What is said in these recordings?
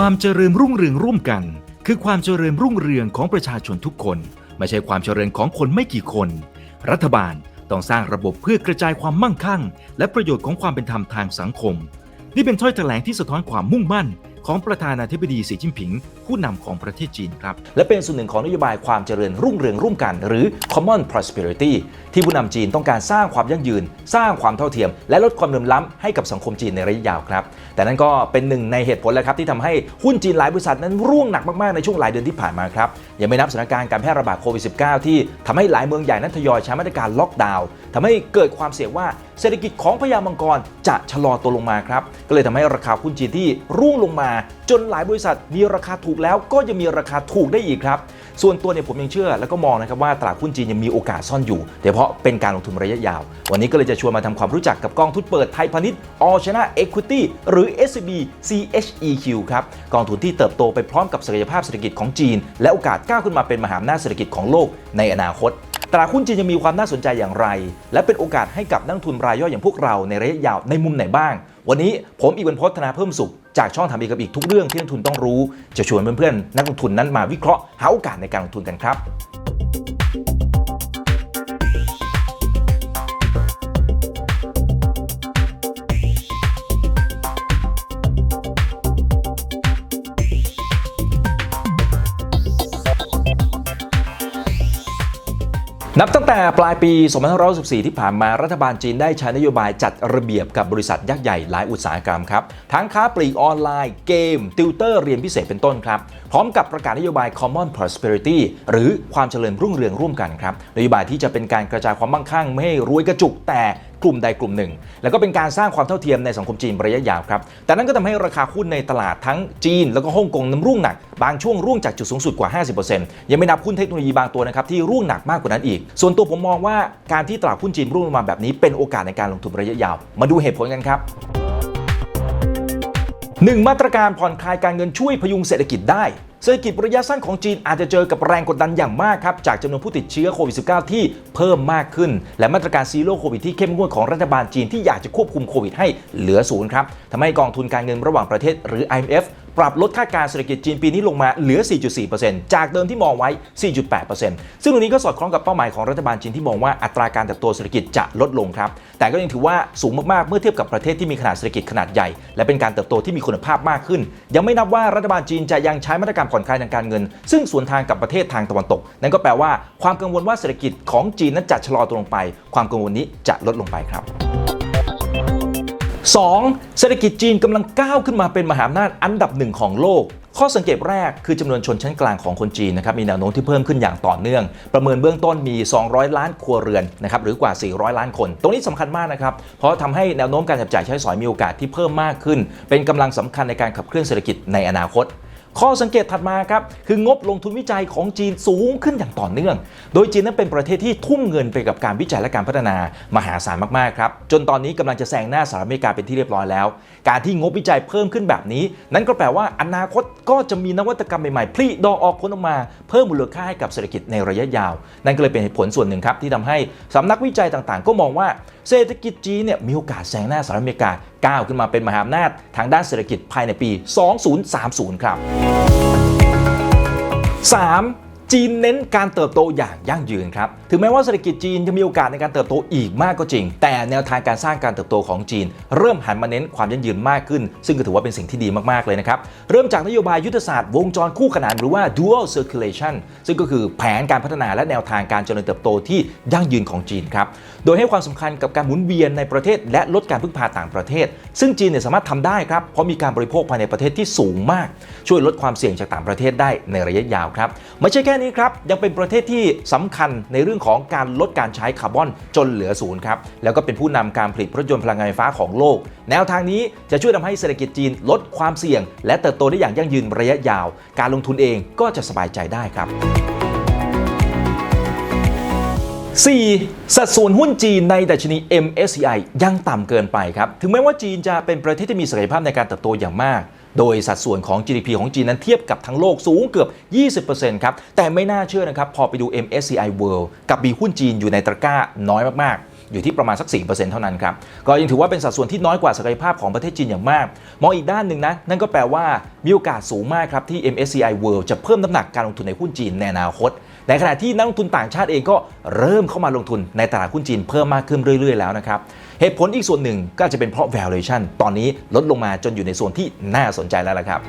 ความเจริญรุ่งเรืองร่วมกัน คือความเจริญรุ่งเรืองของประชาชนทุกคน ไม่ใช่ความเจริญของคนไม่กี่คน รัฐบาลต้องสร้างระบบเพื่อกระจายความมั่งคั่ง และประโยชน์ของความเป็นธรรมทางสังคม นี่เป็นถ้อยแถลงที่สะท้อนความมุ่งมั่น ของประธานาธิบดีสีจิ้นผิง ผู้นำของประเทศจีนครับ และเป็นส่วนหนึ่งของนโยบายความเจริญรุ่งเรืองร่วมกัน หรือ common prosperity ที่ผู้นำจีนต้องการสร้างความยั่งยืน สร้างความเท่าเทียม และลดความเหลื่อมล้ำให้กับสังคมจีนในระยะยาวครับ แต่นั่นก็เป็นหนึ่งในเหตุผลแหละครับที่ทำให้หุ้นจีนหลายบริษัทนั้นร่วงหนักมากๆในช่วงหลายเดือนที่ผ่านมาครับยังไม่นับสถานการณ์การแพร่ระบาดโควิด -19 ที่ทำให้หลายเมืองใหญ่นั้นทยอยใช้มาตรการล็อกดาวน์ ทำให้เกิดความเสี่ยงว่าเศรษฐกิจของพญามังกรจะชะลอตัวลงมาครับ ก็เลยทำให้ราคาหุ้นจีนที่ร่วงลงมา จนหลายบริษัทมีราคาถูกแล้วก็ยังมีราคาถูกได้อีกครับ ส่วนตัวเนี่ยผมยังเชื่อแล้วก็มองนะครับว่าตลาดหุ้นจีนยังมีโอกาสซ่อนอยู่โดยเฉพาะเป็นการลงทุนระยะยาว วันนี้ก็เลยจะชวนมาทำความรู้จักกับกองทุนเปิดไทยพาณิชย์ All China Equity หรือ SCB CHEQ ครับกองทุนที่เติบโตไปพร้อมกับศักยภาพเศรษฐกิจของจีน และโอกาสก้าวขึ้นมาเป็นมหาอำนาจเศรษฐกิจของโลกในอนาคต ตลาดหุ้นจีนยังมีความน่าสนใจอย่างไร และเป็นโอกาสให้กับนักทุนรายย่อยอย่างพวกเราในระยะยาวในมุมไหนบ้าง วันนี้ผมอีกวันพฒนาเพิ่มสุข จากช่องทำอีกกับอีกทุกเรื่องที่นักทุนต้องรู้ จะชวนเพื่อนๆนักลงทุนนั้นมาวิเคราะห์หาโอกาสในการลงทุนกันครับ นับตั้งแต่ปลายปี 2564ที่ผ่านมารัฐบาลจีนได้ใช้นโยบายจัดระเบียบกับบริษัทยักษ์ใหญ่หลายอุตสาหกรรมครับ ทั้งค้าปลีกออนไลน์ เกม ติวเตอร์เรียนพิเศษเป็นต้นครับ ร้อมกับประกาศนโยบาย common prosperity หรือความเจริญรุ่งเรืองร่วมกันครับนโยบายที่จะเป็นการกระจายความมั่งคั่งไม่ให้รวยกระจุกแต่กลุ่มใดกลุ่มหนึ่ง แล้วก็เป็นการสร้างความเท่าเทียมในสังคมจีนระยะยาวครับ แต่นั่นก็ทำให้ราคาหุ้นในตลาดทั้งจีน แล้วก็ฮ่องกงน้ำร่วงหนัก บางช่วงร่วงจากจุดสูงสุดกว่า 50%ยังไม่นับหุ้นเทคโนโลยีบางตัวนะครับที่ร่วงหนักมากกว่านั้นอีก ส่วนตัวผมมองว่าการที่ตลาดหุ้นจีนร่วงลงมาแบบนี้เป็นโอกาสในการลงทุนระยะยาว มาดูเหตุผลกันครับหนึ่งมาตรการผ่อนคลายการเงินช่วยพยุงเศรษฐกิจได้ เศรษฐกิจระยะสั้นของจีนอาจจะเจอกับแรงกดดันอย่างมากครับ จากจำนวนผู้ติดเชื้อโควิด -19 ที่เพิ่มมากขึ้น และมาตรการซีโร่โควิดที่เข้มงวดของรัฐบาลจีนที่อยากจะควบคุมโควิดให้เหลือศูนย์ครับทำให้กองทุนการเงินระหว่างประเทศหรือ IMF ปรับลดคาดการเศรษฐกิจจีนปีนี้ลงมาเหลือ 4.4%จากเดิมที่มองไว้ 4.8%ซึ่งตรงนี้ก็สอดคล้องกับเป้าหมายของรัฐบาลจีนที่มองว่าอัตราการเติบโตเศรษฐกิจจะลดลงครับ แต่ก็ยังถือว่าสูงมากๆ เมื่อเทียบกับประเทศที่มีขนาดเศรษฐกิจขนาดใหญ่ และเป็นการเติบโตที่มีคุณภาพมากขึ้น ยังไม่นับว่ารัฐบาลจีนจะยังใช้มาตรการผ่อนคลายทางการเงิน ซึ่งสวนทางกับประเทศทางตะวันตก นั่นก็แปลว่าความกังวลว่าเศรษฐกิจของจีนนั้นจะชะลอตัวลงไป ความกังวลนี้จะลดลงไปครับ 2. เศรษฐกิจจีนกำลังก้าวขึ้นมาเป็นมหาอำนาจอันดับหนึ่งของโลก ข้อสังเกตแรกคือจำนวนชนชั้นกลางของคนจีนนะครับมีแนวโน้มที่เพิ่มขึ้นอย่างต่อเนื่อง ประเมินเบื้องต้นมี 200 ล้านครัวเรือนนะครับหรือกว่า 400 ล้านคน ตรงนี้สำคัญมากนะครับเพราะทำให้แนวโน้มการจับจ่ายใช้สอยมีโอกาสที่เพิ่มมากขึ้น เป็นกำลังสำคัญในการขับเคลื่อนเศรษฐกิจในอนาคต ข้อสังเกตถัดมาครับ คืองบลงทุนวิจัยของจีนสูงขึ้นอย่างต่อเนื่อง โดยจีนนั้นเป็นประเทศที่ทุ่มเงินไปกับการวิจัยและการพัฒนามหาศาลมากๆครับ จนตอนนี้กำลังจะแซงหน้าสหรัฐอเมริกาเป็นที่เรียบร้อยแล้ว การที่งบวิจัยเพิ่มขึ้นแบบนี้ นั่นก็แปลว่าอนาคตก็จะมีนวัตกรรมใหม่ๆพลิดอออกพ้นออกมาเพิ่มมูลค่าให้กับเศรษฐกิจในระยะยาว นั่นก็เลยเป็นเหตุผลส่วนหนึ่งครับที่ทำให้สำนักวิจัยต่างๆ ก็มองว่าเศรษฐกิจจีนเนี่ยมีโอกาสแซงหน้าสหรัฐอเมริกา ก้าวขึ้นมาเป็นมหาอำนาจทางด้านเศรษฐกิจภายในปี 2030 ครับ 3. จีนเน้นการเติบโตอย่างยั่งยืนครับ ถึงแม้ว่าเศรษฐกิจจีนจะมีโอกาสในการเติบโตอีกมากก็จริง แต่แนวทางการสร้างการเติบโตของจีน เริ่มหันมาเน้นความยั่งยืนมากขึ้น ซึ่งก็ถือว่าเป็นสิ่งที่ดีมากๆเลยนะครับ เริ่มจากนโยบายยุทธศาสตร์วงจรคู่ขนานหรือว่า dual circulation ซึ่งก็คือแผนการพัฒนาและแนวทางการเจริญเติบโตที่ยั่งยืนของจีนครับ โดยให้ความสำคัญกับการหมุนเวียนในประเทศ และลดการพึ่งพาต่างประเทศ ซึ่งจีนเนี่ยสามารถทำได้ครับ เพราะมีการบริโภคภายในประเทศที่สูงมาก ช่วยลดความเสี่ยงจากต่างประเทศได้ในระยะยาวครับ ไม่ใช่แค่นี้ครับยังเป็นประเทศที่สำคัญในเรื่องของการลดการใช้คาร์บอนจนเหลือศูนย์ครับแล้วก็เป็นผู้นำการผลิตรถยนต์พลังงานไฟฟ้าของโลก แนวทางนี้จะช่วยทำให้เศรษฐกิจจีนลดความเสี่ยง และเติบโตได้อย่างยั่งยืนระยะยาว การลงทุนเองก็จะสบายใจได้ครับ 4. สัดส่วนหุ้นจีนในดัชนี MSCI ยังต่ำเกินไปครับ ถึงแม้ว่าจีนจะเป็นประเทศที่มีศักยภาพในการเติบโตอย่างมาก โดยสัดส่วนของ GDP ของจีนนั้นเทียบกับทั้งโลกสูงเกือบ 20%ครับ แต่ไม่น่าเชื่อนะครับพอไปดู MSCI World กับมีหุ้นจีนอยู่ในตะกร้าน้อยมากๆ อยู่ที่ประมาณสัก 4%เท่านั้นครับ ก็ยังถือว่าเป็นสัดส่วนที่น้อยกว่าศักยภาพของประเทศจีนอย่างมาก มองอีกด้านหนึ่งนะ นั่นก็แปลว่ามีโอกาสสูงมากครับที่ MSCI World จะเพิ่มน้ำหนักการลงทุนในหุ้นจีนในอนาคต ในขณะที่นักลงทุนต่างชาติเองก็เริ่มเข้ามาลงทุนในตลาดหุ้นจีนเพิ่มมากขึ้นเรื่อย ๆ แล้วนะครับ เหตุผลอีกส่วนหนึ่งก็จะเป็นเพราะ valuation ตอนนี้ลดลงมาจนอยู่ในโซนที่น่าสนใจแล้วละครับ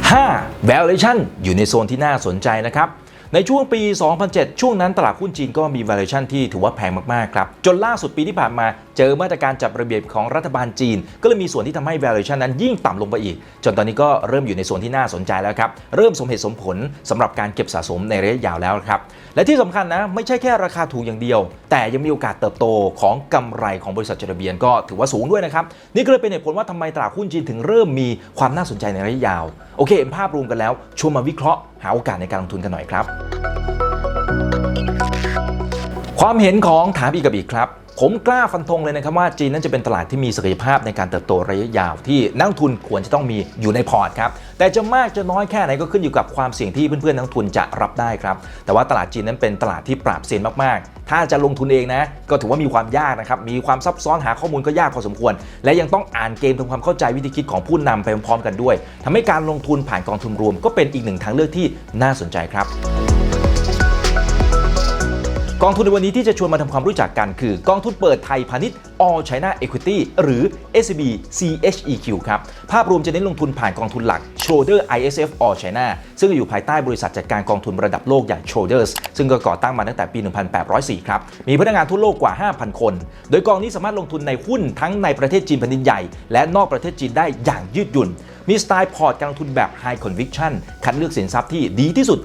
5. valuation อยู่ในโซนที่น่าสนใจนะครับในช่วงปี 2007 ช่วงนั้นตลาดหุ้นจีนก็มี valuation ที่ถือว่าแพงมาก ๆ ครับ จนล่าสุดปีที่ผ่านมา เจอมาตรการจัดระเบียบของรัฐบาลจีน ก็เลยมีส่วนที่ทำให้ valuation นั้นยิ่งต่ำลงไปอีก จนตอนนี้ก็เริ่มอยู่ในโซนที่น่าสนใจแล้วครับ เริ่มสมเหตุสมผลสำหรับการเก็บสะสมในระยะยาวแล้วครับ และที่สำคัญนะไม่ใช่แค่ราคาถูกอย่างเดียว แต่ยังมีโอกาสเติบโตของกำไรของบริษัทจดทะเบียนก็ถือว่าสูงด้วยนะครับนี่ก็เลยเป็นเหตุผลว่าทำไมตลาดหุ้นจีนถึงเริ่มมีความน่าสนใจในระยะยาวโอเคเห็นภาพรวมกันแล้วชวนมาวิเคราะห์หาโอกาสในการลงทุนกันหน่อยครับ ความเห็นของถามอีกกับอีกครับ ผมกล้าฟันธงเลยนะครับว่าจีนนั้นจะเป็นตลาดที่มีศักยภาพในการเติบโตระยะยาวที่นักทุนควรจะต้องมีอยู่ในพอร์ตครับ แต่จะมากจะน้อยแค่ไหนก็ขึ้นอยู่กับความเสี่ยงที่เพื่อนๆนักทุนจะรับได้ครับ แต่ว่าตลาดจีนนั้นเป็นตลาดที่ปราบเซียนมากๆ ถ้าจะลงทุนเองนะ ก็ถือว่ามีความยากนะครับ มีความซับซ้อนหาข้อมูลก็ยากพอสมควร และยังต้องอ่านเกมทำความเข้าใจวิธีคิดของผู้นำไปพร้อมๆกันด้วยทำให้การลงทุนผ่านกองทุนรวม ก็เป็นอีกหนึ่งทางเลือกที่น่าสนใจครับ กองทุนในวันนี้ที่จะชวนมาทำความรู้จักกันคือกองทุนเปิดไทยพาณิชย์ All China Equity หรือ SCB CHEQ ครับ ภาพรวมจะเน้นลงทุนผ่านกองทุนหลัก Schroder ISF All China ซึ่งอยู่ภายใต้บริษัทจัดการกองทุนระดับโลกอย่าง Schroders ซึ่งก็ก่อตั้งมาตั้งแต่ปี 1804 ครับ มีพนักงานทั่วโลกกว่า 5,000 คน โดยกองนี้สามารถลงทุนในหุ้นทั้งในประเทศจีนแผ่นดินใหญ่ และนอกประเทศจีนได้อย่างยืดหยุ่น มีสไตล์พอร์ตการลงทุนแบบ High Conviction คัดเลือกสินทรัพย์ที่ดีที่สุด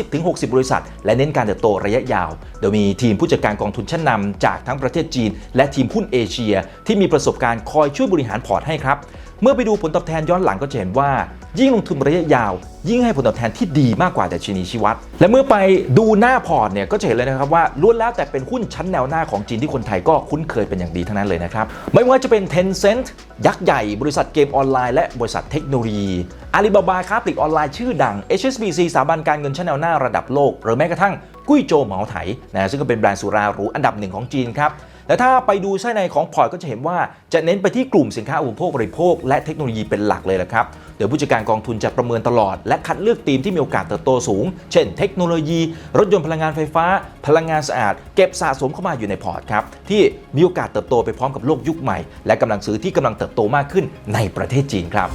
30-60 บริษัท และเน้นการเติบโตระยะยาว โดยมีทีมผู้จัดการกองทุนชั้นนำจากทั้งประเทศจีน และทีมหุ้นเอเชีย ที่มีประสบการณ์คอยช่วยบริหารพอร์ตให้ครับ เมื่อไปดูผลตอบแทนย้อนหลังก็จะเห็นว่า ยิ่งลงทุนระยะยาว ยิ่งให้ผลตอบแทนที่ดีมากกว่าแต่ชนีชีวัด และเมื่อไปดูหน้าพอร์ตเนี่ยก็จะเห็นเลยนะครับว่าล้วนแล้วแต่เป็นหุ้นชั้นแนวหน้าของจีนที่คนไทยก็คุ้นเคยเป็นอย่างดีทั้งนั้นเลยนะครับ ไม่ว่าจะเป็น Tencent ยักษ์ใหญ่ บริษัทเกมออนไลน์และบริษัทเทคโนโลยีอาลีบาบาค้าปลีกออนไลน์ชื่อดัง HSBC สถาบันการเงินชั้นแนวหน้าระดับโลก หรือแม้กระทั่ง กุ้ยโจเหมาไถนะซึ่งก็เป็นแบรนด์สุราหรูอันดับหนึ่งของจีนครับและถ้าไปดูไส้ในของพอร์ตก็จะเห็นว่าจะเน้นไปที่กลุ่มสินค้าอุปโภคบริโภค และเทคโนโลยีเป็นหลักเลยละครับโดยผู้จัดการกองทุนจะประเมินตลอด และคัดเลือกทีมที่มีโอกาสเติบโตสูง เช่นเทคโนโลยี รถยนต์พลังงานไฟฟ้า พลังงานสะอาด เก็บสะสมเข้ามาอยู่ในพอร์ตครับที่มีโอกาสเติบโตไปพร้อมกับโลกยุคใหม่ และกำลังซื้อที่กำลังเติบโตมากขึ้นในประเทศจีนครับ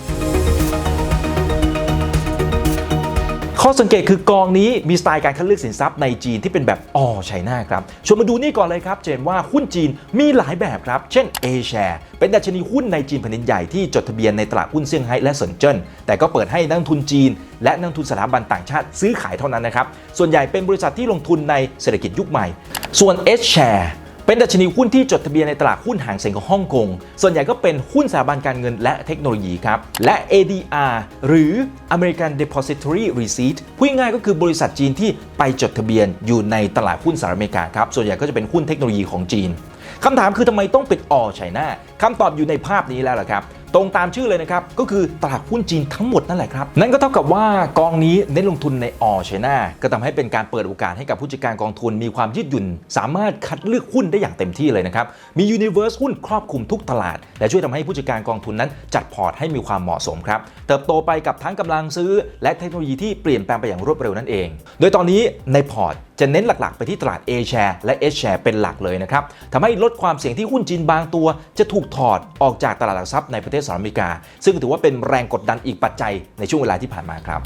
ข้อสังเกตคือกองนี้มีสไตล์การคัดเลือกสินทรัพย์ในจีนที่เป็นแบบออไชน่าครับชวนมาดูนี่ก่อนเลยครับ เจนว่าหุ้นจีนมีหลายแบบครับ เช่น A share เป็นดัชนีหุ้นในจีนแผ่นดินใหญ่ที่จดทะเบียนในตลาดหุ้นเซี่ยงไฮ้และเซินเจิ้นแต่ก็เปิดให้นักทุนจีน และนักทุนสถาบันต่างชาติซื้อขายเท่านั้นนะครับส่วนใหญ่เป็นบริษัทที่ลงทุนในเศรษฐกิจยุคใหม่ ส่วน S share เป็นดัชนีหุ้นที่จดทะเบียนในตลาดหุ้นห่างเสียงของฮ่องกง ส่วนใหญ่ก็เป็นหุ้นสถาบันการเงินและเทคโนโลยีครับ และ ADR หรือ American Depository Receipt พูดง่ายก็คือบริษัทจีนที่ไปจดทะเบียนอยู่ในตลาดหุ้นสหรัฐอเมริกาครับ ส่วนใหญ่ก็จะเป็นหุ้นเทคโนโลยีของจีนคำถามคือทำไมต้องปิดออไชน่าคำตอบอยู่ในภาพนี้แล้วล่ะครับ ตรงตามชื่อเลยนะครับ ก็คือตลาดหุ้นจีนทั้งหมดนั่นแหละครับ นั่นก็เท่ากับว่ากองนี้เน้นลงทุนในออไชน่าก็ทำให้เป็นการเปิดโอกาสให้กับผู้จัดการกองทุนมีความยืดหยุ่น สามารถคัดเลือกหุ้นได้อย่างเต็มที่เลยนะครับ มียูนิเวอร์สหุ้นครอบคลุมทุกตลาด และช่วยทำให้ผู้จัดการกองทุนนั้น จัดพอร์ตให้มีความเหมาะสมครับ เติบโตไปกับทั้งกำลังซื้อ และเทคโนโลยีที่เปลี่ยนแปลงไปอย่างรวดเร็วนั่นเอง โดยตอนนี้ในพอร์ตจะเน้นหลักๆ ไปที่ตลาด A share และ S share เป็นหลักเลยนะครับทำให้ลดความเสี่ยงที่หุ้นจีนบางตัว จะถูกถอดออกจากตลาดหลักทรัพย์ในประเทศสหรัฐอเมริกา ซึ่งถือว่าเป็นแรงกดดันอีกปัจจัยในช่วงเวลาที่ผ่านมาครับ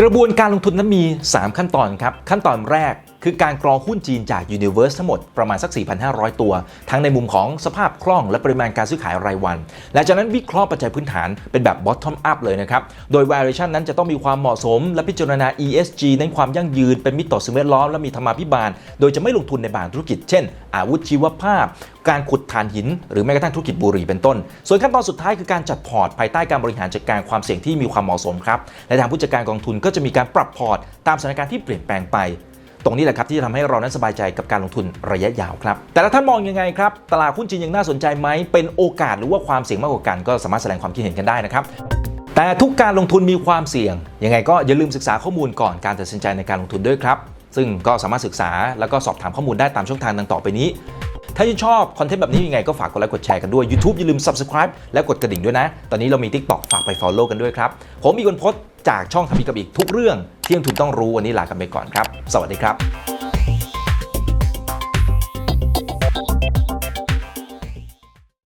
กระบวนการลงทุนนั้นมี 3 ขั้นตอนครับ ขั้นตอนแรก คือการกรองหุ้นจีนจาก Universe ทั้งหมดประมาณสัก 4,500 ตัว ทั้งในมุมของสภาพคล่องและปริมาณการซื้อขายรายวัน และจากนั้นวิเคราะห์ปัจจัยพื้นฐานเป็นแบบ bottom up เลยนะครับ โดย valuation นั้นจะต้องมีความเหมาะสม และพิจารณา ESG เน้นความยั่งยืนเป็นมิตรต่อสิ่งแวดล้อมและมีธรรมาภิบาล โดยจะไม่ลงทุนในบางธุรกิจ เช่น อาวุธชีวภาพ การขุดถ่านหิน หรือแม้กระทั่งธุรกิจบุหรี่เป็นต้น ส่วนขั้นตอนสุดท้ายคือการจัดพอร์ตภายใต้การบริหารจัดการความเสี่ยงที่มีความเหมาะสมครับและทางผู้จัดการกองทุนก็จะมีการปรับพอร์ตตามสถานการณ์ที่เปลี่ยนแปลงไป ตรงนี้แหละครับที่จะทำให้เรานั้นสบายใจกับการลงทุนระยะยาวครับ แต่ละท่านมองยังไงครับ ตลาดหุ้นจีนยังน่าสนใจไหม เป็นโอกาสหรือว่าความเสี่ยงมากกว่ากันก็สามารถแสดงความคิดเห็นกันได้นะครับแต่ทุกการลงทุนมีความเสี่ยง ยังไงก็อย่าลืมศึกษาข้อมูลก่อนการตัดสินใจในการลงทุนด้วยครับ ซึ่งก็สามารถศึกษาแล้วก็สอบถามข้อมูลได้ตามช่องทางดังต่อไปนี้ ถ้าชื่ชอบคอนเทนต์แบบนี้ยังไงก็ฝากกดไลค์กดแชร์กันด้วย YouTube อย่าลืม Subscribe และกดกระดิ่งด้วยนะ ตอนนี้เรามี TikTok ฝากไป Follow กันด้วยครับ ผมมีกนพศ จากช่องทำอีกกับอีกทุกเรื่องที่ยังถูกต้องรู้วันนี้ลากันไปก่อนครับ สวัสดีครับ